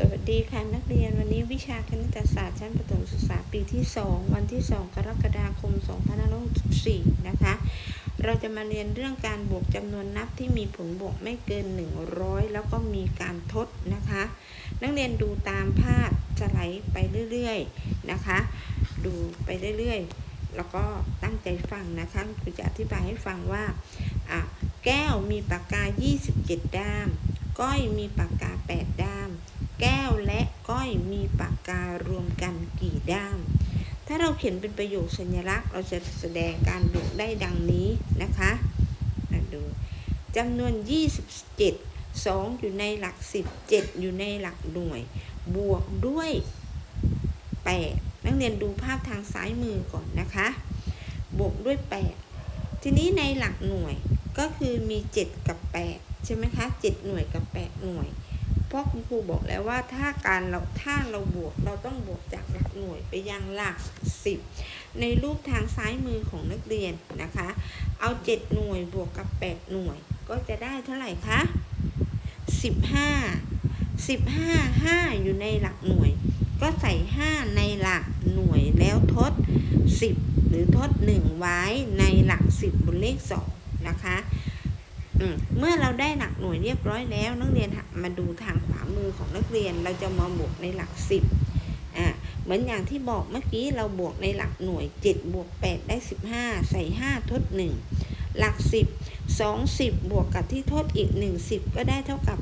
สวัสดีค่ะนักเรียนวันนี้วิชาคณิตศาสตร์ชั้นประถมศึกษาปีที่ 2 วันที่ 2 กรกฎาคม 2564 นะคะ เราจะมาเรียนเรื่องการบวกจำนวนนับที่มีผลบวกไม่เกิน 100 แล้วก็มีการทดนะคะ นักเรียนดูตามภาพสไลด์ไปเรื่อยๆนะคะ ดูไปเรื่อยๆ แล้วก็ตั้งใจฟังนะคะครูจะอธิบายให้ฟังว่าแก้วมีปากกา 27 ด้าม ก้อยมีปากกา 8 ด้าม แก้วและก้อยมีปากการวมกันกี่ด้าม ถ้าเราเขียนเป็นประโยคสัญลักษณ์เราจะแสดงการบวกได้ดังนี้นะคะมาดูจำนวน 27 2 อยู่ในหลัก 10 7 อยู่ในหลักหน่วย บวกด้วย 8 นักเรียนดูภาพทางซ้ายมือก่อนนะคะ บวกด้วย 8 ทีนี้ในหลักหน่วยก็คือมี 7 กับ 8 ใช่ไหมคะ 7 หน่วยกับ 8 หน่วย เพราะคุณครูบอกแล้วว่าถ้าการเราถ้าเราบวกเราต้องบวกจากหลักหน่วยไปยังหลัก10ในรูปทางซ้ายมือของนักเรียนนะคะ เอา7หน่วยบวกกับ8หน่วย ก็จะได้เท่าไหร่คะ15 15 5อยู่ในหลักหน่วย ก็ใส่5ในหลักหน่วยแล้วทด10หรือทด1ไว้ในหลัก10บนเลข2นะคะ เมื่อเราได้หลักหน่วยเรียบร้อยแล้ว นักเรียนมาดูทางขวามือของนักเรียนเราจะมาบวกในหลัก10อ่าเหมือนอย่างที่บอกเมื่อกี้เราบวกในหลักหน่วย7บวก8ได้ 15 ใส่ 5 ทด 1 หลัก 10 2 10บวกกับที่ทดอีก 1 10 ก็ได้เท่ากับ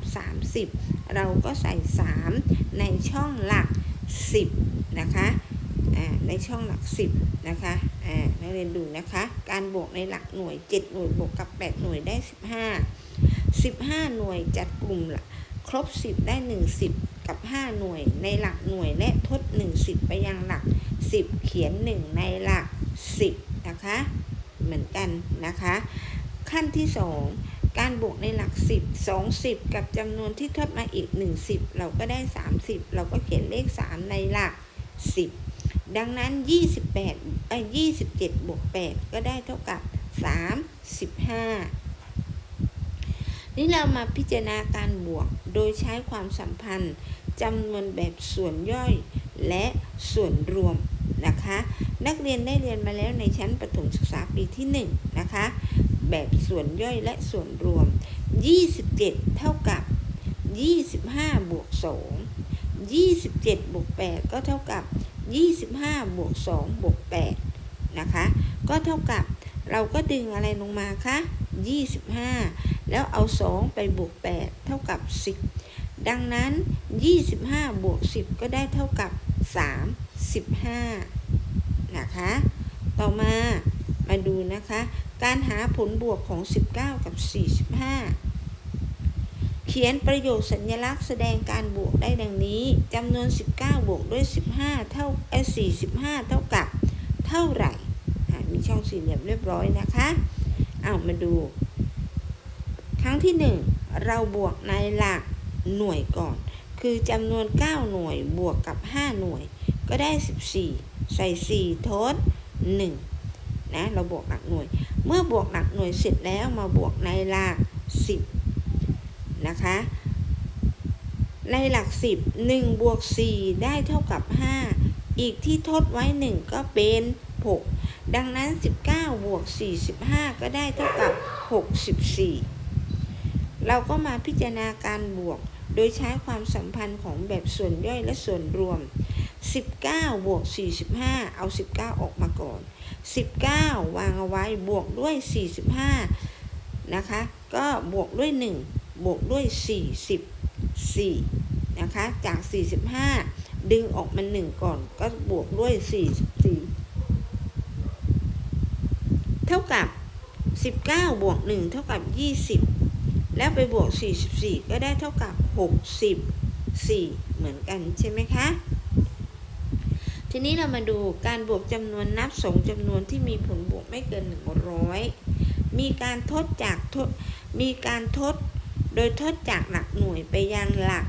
30 เราก็ใส่ 3 ในช่องหลัก 10 นะคะ ในช่องหลัก 10 นะคะอ่านักเรียนดูนะคะ การบวกในหลักหน่วย 7 หน่วยบวกกับ 8 หน่วยได้ 15 15 หน่วยจัดกลุ่มละครบ 10 ได้ 1 10 กับ 5 หน่วย ในหลักหน่วยและทด 1 10 ไปยังหลัก 10 เขียน 1 ในหลัก 10 นะคะ เหมือนกันนะคะ ขั้นที่ 2การบวกในหลัก 10 20 กับจำนวนที่ทดมาอีก 1 10 เราก็ได้ 30 เราก็เขียนเลข 3 ในหลัก 10 ดังนั้น 28เอ้ย27 บวก 8 ก็ได้เท่ากับ 35 นี่เรามาพิจารณาการบวกโดยใช้ความสัมพันธ์จำนวนแบบส่วนย่อยและส่วนรวมนะคะ นักเรียนได้เรียนมาแล้วในชั้นประถมศึกษาปีที่ 1 นะคะ แบบส่วนย่อยและส่วนรวม 27 เท่ากับ 25 บวก 2 27 บวก 8 ก็เท่ากับ 25บวก2บวก8นะคะ ก็เท่ากับเราก็ดึงอะไรลงมาคะ25 แล้วเอา 2 ไปบวก 8 เท่ากับ 10 ดังนั้น 25 บวก 10 ก็ได้เท่ากับ 35 นะคะ ต่อมามาดูนะคะ การหาผลบวกของ 19 กับ 45 เขียนประโยคสัญลักษณ์แสดงการบวกได้ดังนี้จำนวน 19 บวกด้วย 15 เท่าเอ้45 เท่ากับ เท่าไหร่มีช่องสี่เหลี่ยมเรียบร้อยนะคะเอามาดู ครั้งที่ 1 เราบวกในหลักหน่วยก่อน คือจำนวน 9 หน่วยบวกกับ 5 หน่วย ก็ได้ 14 ใส่ 4 ทด 1 นะ เราบวกหลักหน่วย เมื่อบวกหลักหน่วยเสร็จแล้วมาบวกในหลัก10 นะคะ ในหลัก 10 1บวก4ได้เท่ากับ 5 อีกที่ทดไว้ 1 ก็เป็น 6 ดังนั้น 19บวก45 ก็ได้เท่ากับ 64 เราก็มาพิจารณาการบวก โดยใช้ความสัมพันธ์ของแบบส่วนย่อยและส่วนรวม 19บวก45 เอา 19 ออกมาก่อน 19 วางเอาไว้บวกด้วย 45 นะคะ ก็บวกด้วย 1 บวกด้วย 44 นะคะ จาก 45 ดึงออกมา 1 ก่อนก็บวกด้วย 44 เท่ากับ 19 บวก 1 เท่ากับ 20 แล้วไปบวก 44 ก็ได้เท่ากับ 64 เหมือนกันใช่ไหมคะทีนี้เรามาดูการบวกจำนวนนับสองจำนวนที่มีผลบวกไม่เกิน 100 มีการทดจากทดมีการทด โดยทดจากหลักหน่วยไปยังหลัก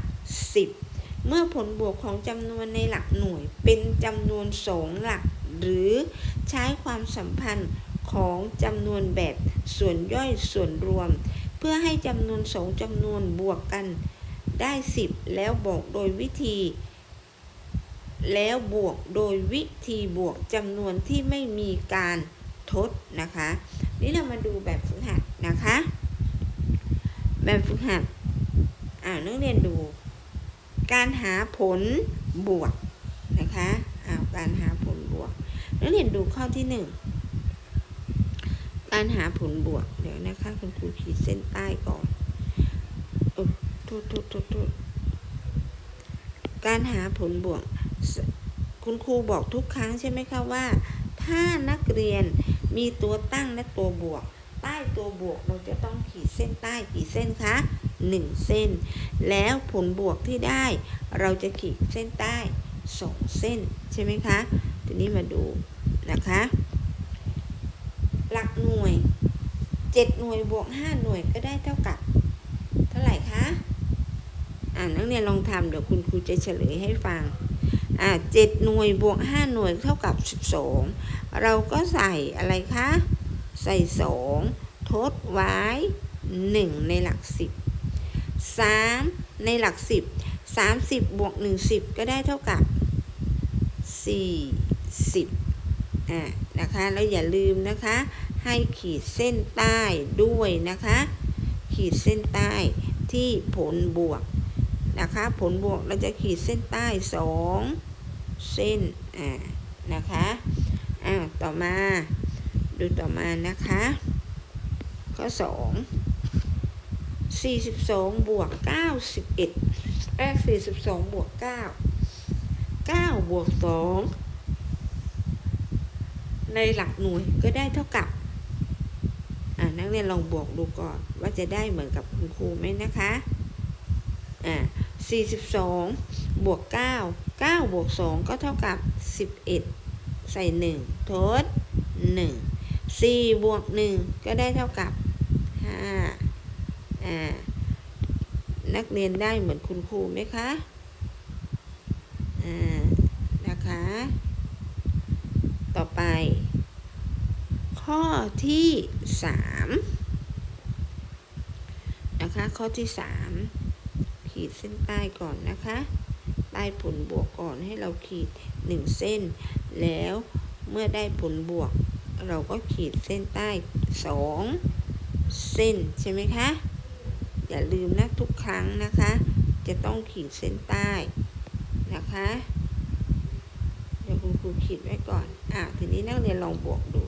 10 เมื่อผลบวกของจำนวนในหลักหน่วยเป็นจำนวนสองหลัก หรือใช้ความสัมพันธ์ของจำนวนแบบส่วนย่อยส่วนรวม เพื่อให้จำนวนสองจำนวนบวกกันได้ 10 แล้วบอกโดยวิธี แล้วบวกโดยวิธีบวกจำนวนที่ไม่มีการทดนะคะ นี่เรามาดูแบบฝึกหัดนะคะ แบบฝึกหัดอ่านักเรียนดู การหาผลบวกนะคะอ้าวการหาผลบวกนักเรียนดูข้อที่หนึ่งการหาผลบวก เดี๋ยวนะคะคุณครูขีดเส้นใต้ก่อนโอ้โทษโทษโทษโทษการหาผลบวก คุณครูบอกทุกครั้งใช่ไหมคะว่า ถ้านักเรียนมีตัวตั้งและตัวบวก ต้ตัวบวกเราจะต้องขีดเส้นใต้กี่เส้นคะหนึ่งเส้น แล้วผลบวกที่ได้ เราจะขีดเส้นใต้สองเส้นใช่ไหมคะทีนี้มาดูนะคะ หลักหน่วย 7 หน่วยบวก 5 หน่วยก็ได้เท่ากับ เท่าไหร่คะอ่านักเรียนลองทำเดี๋ยวคุณครูจะเฉลยให้ฟังอ่าเจ็ดหน่วยบวก 5 หน่วยเท่ากับ 12 เราก็ใส่อะไรคะ ใส่2ทดไว้ 1 ในหลัก10 3ในหลัก10 30บวก1 10ก็ได้เท่ากับ40อ่านะคะ แล้วอย่าลืมนะคะ ให้ขีดเส้นใต้ด้วยนะคะ ขีดเส้นใต้ที่ผลบวกนะคะ ผลบวกเราจะขีดเส้นใต้สองเส้นอ่านะคะอ่าวต่อมา ดูต่อมานะคะ ข้อสองสี่สิบสองบวกเก้าสิบเอ็ดแรกสี่สิบสองบวกเก้าเก้าบวกสองในหลักหน่วยก็ได้เท่ากับ อ่านักเรียนลองบวกดูก่อนว่าจะได้เหมือนกับคุณครูไหมนะคะ อ่าสี่สิบสองบวกเก้าเก้าบวกสองก็เท่ากับสิบเอ็ดใส่หนึ่งทดห นึ่งสี่บวกหนึ่งก็ได้เท่ากับห้าอ่านักเรียนได้เหมือนคุณครูไหมคะอ่านะคะ ต่อไป ข้อที่สามนะคะ ข้อที่สามขีดเส้นใต้ก่อนนะคะใต้ผลบวกก่อนให้เราขีดหนึ่งเส้น แล้วเมื่อได้ผลบวก เราก็ขีดเส้นใต้สองเส้นใช่ไหมคะ อย่าลืมนะทุกครั้งนะคะ จะต้องขีดเส้นใต้นะคะเดี๋ยวคุณครูขีดไว้ก่อนอ่าทีนี้นักเรียนลองบวกดู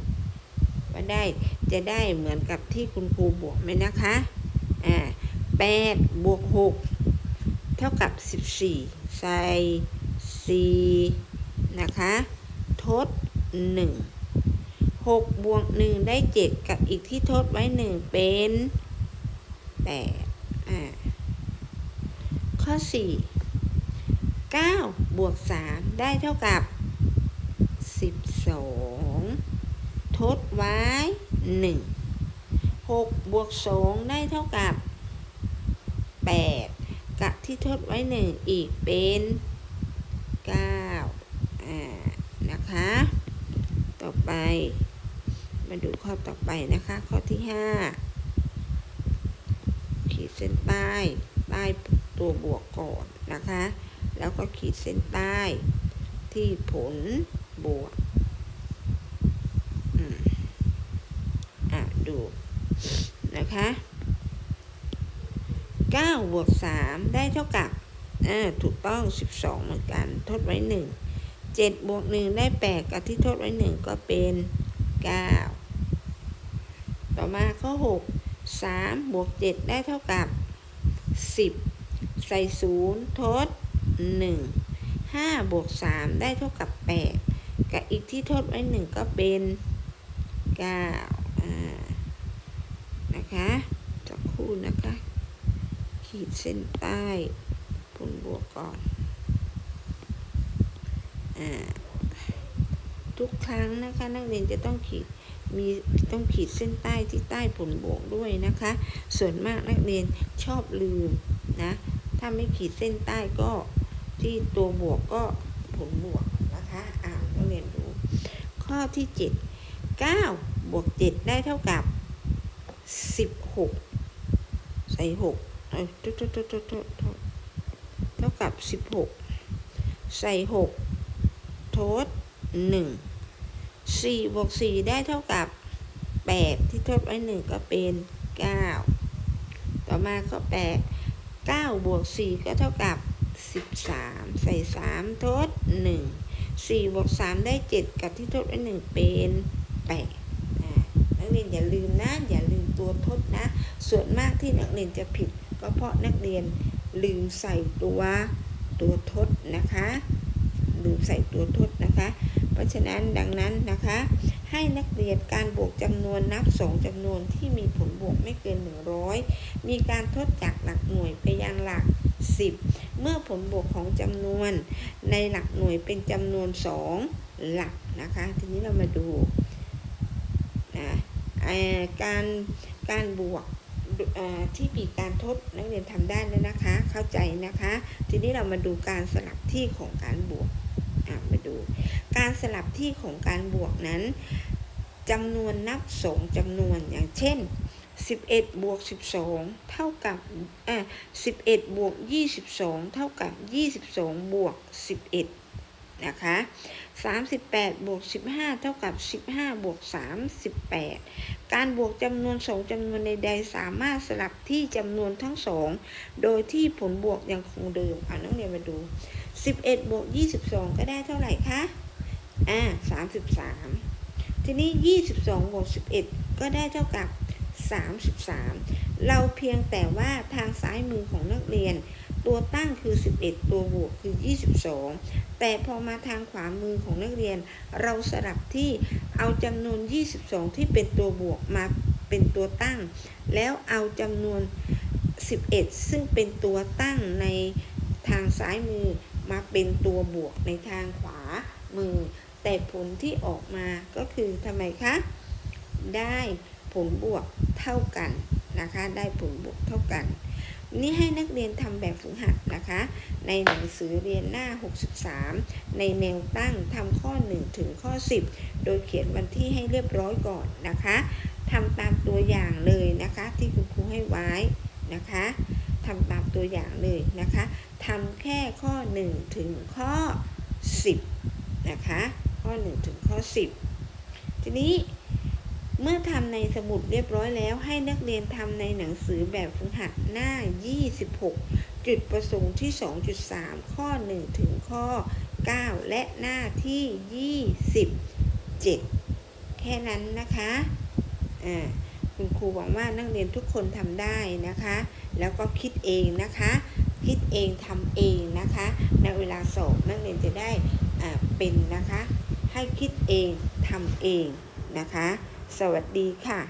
ว่าได้จะได้เหมือนกับที่คุณครูบวกไหมนะคะอ่าแปดบวกหกเท่ากับสิบสี่ใส่สี่นะคะ ทดหนึ่ง หกบวกหนึ่งได้เจ็ดกับอีกที่ทดไว้หนึ่งเป็นแปดอ่าข้อสี่เก้าบวกสามได้เท่ากับสิบสองทดไว้หนึ่งหกบวกสองได้เท่ากับแปดกับที่ทดไว้หนึ่งอีกเป็นเก้าอ่า นะคะ ต่อไป มาดูข้อต่อไปนะคะ ข้อที่ห้าขีดเส้นใต้ใต้ตัวบวกก่อนนะคะ แล้วก็ขีดเส้นใต้ที่ผลบวกอืมอะดูนะคะ9บวก3ได้เท่ากับอ่าถูกต้อง 12 เหมือนกัน ทดไว้ 1 7บวก1ได้ 8 กับที่ทดไว้ 1 ก็เป็น 9 ต่อมาข้อ 6 3 บวก 7 ได้เท่ากับ 10 ใส่ 0 ทด 1 5 บวก 3 ได้เท่ากับ 8 กับอีกที่ทดไว้ 1 ก็เป็น9อ่านะคะสักครู่นะคะ ขีดเส้นใต้ผลบวกก่อนอทุกครั้งนะคะ นักเรียนจะต้องขีด มีต้องขีดเส้นใต้ที่ใต้ผลบวกด้วยนะคะ ส่วนมากนักเรียนชอบลืมนะ ถ้าไม่ขีดเส้นใต้ก็ที่ตัวบวกก็ผลบวกนะคะอ่านักเรียนดูข้อที่ 7 9 บวก 7 ได้เท่ากับ 16 ใส่6เอ้ยโทษโทษโทษโทษโทษกับสิบหกใส่หกทดห นึ่งสี่บวกสี่ได้เท่ากับแปดที่ทดไว้หนึ่งก็เป็นเก้าต่อมาข้อแปดเก้าบวกสี่ก็เท่ากับสิบสามใส่สามทดหนึ่งสี่บวกสามได้เจ็ดกับที่ทดไว้หนึ่งเป็นแปดนักเรียนอย่าลืมนะอย่าลืมตัวทดนะ ส่วนมากที่นักเรียนจะผิด ก็เพราะนักเรียนลืมใส่ตัวตัวทดนะคะ ลืมใส่ตัวทดนะคะ ราะฉะนั้นดังนั้นนะคะ ให้นักเรียนการบวกจำนวนนับสองจำนวนที่มีผลบวกไม่เกิน 100 มีการทดจากหลักหน่วยไปยังหลัก 10 เมื่อผลบวกของจำนวนในหลักหน่วยเป็นจำนวน 2 หลักนะคะ ทีนี้เรามาดูนะการการบวกที่มีการทดนักเรียนทำได้แล้วนะคะ เข้าใจนะคะ ทีนี้เรามาดูการสลับที่ของการบวกมาดู การสลับที่ของการบวกนั้นจำนวนนับสองจำนวนอย่างเช่น 11 บวก 12 เท่ากับเอ่อ11 บวก 22 เท่ากับ 22 บวก 11 นะคะ 38 บวก 15 เท่ากับ 15 บวก 38 การบวกจำนวนสองจำนวนใดๆสามารถสลับที่จำนวนทั้งสองโดยที่ผลบวกยังคงเดิมอ่านักเรียนมาดู 11 บวก 22 ก็ได้เท่าไหร่คะ อ่า33ทีนี้22บสองบวก11ก็ได้เท่ากับ33เราเพียงแต่ว่าทางซ้ายมือของนักเรียน ตัวตั้งคือ11ตัวบวกคือ22แต่พอมาทางขวามือของนักเรียน เราสลับที่เอาจำนวน 22 ที่เป็นตัวบวกมาเป็นตัวตั้ง แล้วเอาจำนวน 11 ซึ่งเป็นตัวตั้งในทางซ้ายมือมาเป็นตัวบวกในทางขวามือ แต่ผลที่ออกมาก็คือทำไมคะ ได้ผลบวกเท่ากันนะคะ ได้ผลบวกเท่ากัน นี่ให้นักเรียนทำแบบฝึกหัดนะคะ ในหนังสือเรียนหน้า 63 ในแนวตั้งทำข้อ 1 ถึงข้อ 10 โดยเขียนวันที่ให้เรียบร้อยก่อนนะคะทำตามตัวอย่างเลยนะคะ ที่คุณครูให้ไว้นะคะทำตามตัวอย่างเลยนะคะทำแค่ข้อ 1 ถึงข้อ 10 นะคะ ข้อ 1 ถึงข้อ 10 ทีนี้เมื่อทำในสมุดเรียบร้อยแล้ว ให้นักเรียนทำในหนังสือแบบฝึกหัดหน้า 26 จุดประสงค์ที่ 2.3 ข้อ 1 ถึงข้อ 9 และหน้าที่ 27 แค่นั้นนะคะอ่าคุณครูหวังว่านักเรียนทุกคนทำได้นะคะ แล้วก็คิดเองนะคะ คิดเองทำเองนะคะ ในเวลาสอบนักเรียนจะได้เป็นนะคะ ให้คิดเองทำเองนะคะ สวัสดีค่ะ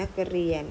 นักเรียน